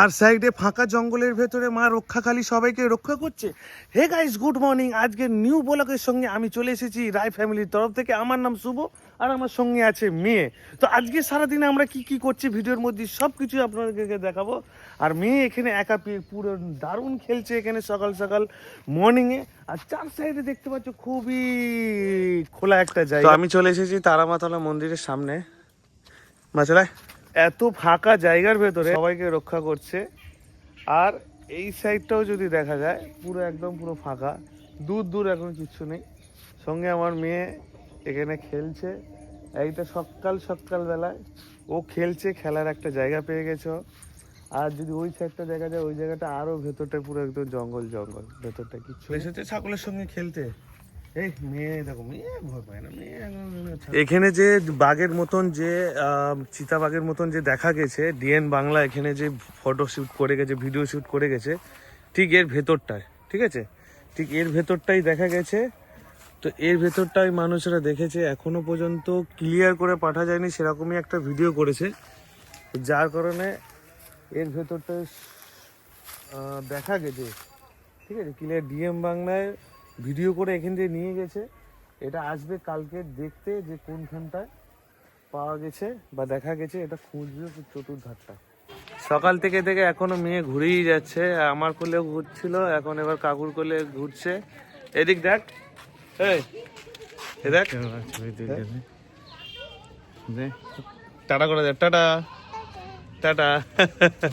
আর সাইডে ফাঁকা জঙ্গলের ভেতরে মা রক্ষাকালী সবাইকে রক্ষা করছে। হে গাইস গুড মর্নিং আজকে নিউ ব্লকের সঙ্গে আমি চলে এসেছি রায় ফ্যামিলির তরফ থেকে। আমার নাম শুভ আর আমার সঙ্গে আছে মেয়ে। তো আজকে সারাদিনে আমরা কি কি করছি ভিডিওর মধ্যে সব কিছু আপনাদেরকে দেখাবো। আর মেয়ে এখানে একা পেয়ে পুরো দারুণ খেলছে এখানে সকাল সকাল মর্নিংয়ে আর চার সাইডে দেখতে পাচ্ছ খুবই খোলা একটা জায়গা। আমি চলে এসেছি তারামাতলা মন্দিরের সামনে। মাছলায় এত ফাঁকা জায়গার ভেতরে সবাইকে রক্ষা করছে। আর এই সাইডটাও যদি দেখা যায় পুরো একদম পুরো ফাঁকা। দূর দূর এখন কিচ্ছু নেই। সঙ্গে আমার মেয়ে এখানে খেলছে। এইটা সকাল সকাল বেলায়। ও খেলছে খেলার একটা জায়গা পেয়ে গেছে। আর যদি ওই সাইডটা দেখা যায় ওই জায়গাটা আরও ভেতরটা পুরো একদম জঙ্গল জঙ্গল। ভেতরটা কিচ্ছু এসেছে ছাগলের সঙ্গে খেলতে? এই মেয়ে দেখো মেয়ে ভয় পায় না। মেয়ে এখানে যে বাঘের মতন যে চিতাবাঘের মতন যে দেখা গেছে, ডিএন বাংলা এখানে যে ফটো শ্যুট করে গেছে ভিডিও শ্যুট করে গেছে, ঠিক এর ভেতরটায়, ঠিক আছে? ঠিক এর ভেতরটাই দেখা গেছে। তো এর ভেতরটাই মানুষরা দেখেছে, এখনও পর্যন্ত ক্লিয়ার করে পাঠা যায়নি, সেরকমই একটা ভিডিও করেছে। যার কারণে এর ভেতরটায় দেখা গেছে। ঠিক আছে? ক্লিয়ার ডিএম বাংলায় ভিডিও করে এখান থেকে নিয়ে গেছে। এটা আসবে কালকে দেখতে যে কোনখানটায় পাওয়া গেছে বা দেখা গেছে এটা খুঁজবে চতুর্ধারটা। সকাল থেকে থেকে এখনও মেয়ে ঘুরেই যাচ্ছে আমার কোলেও ঘুরছিল এখন এবার কাকুর কোলে ঘুরছে। এদিক দেখ। দেখ। টাটা করে দেখ টাটা। টাটা।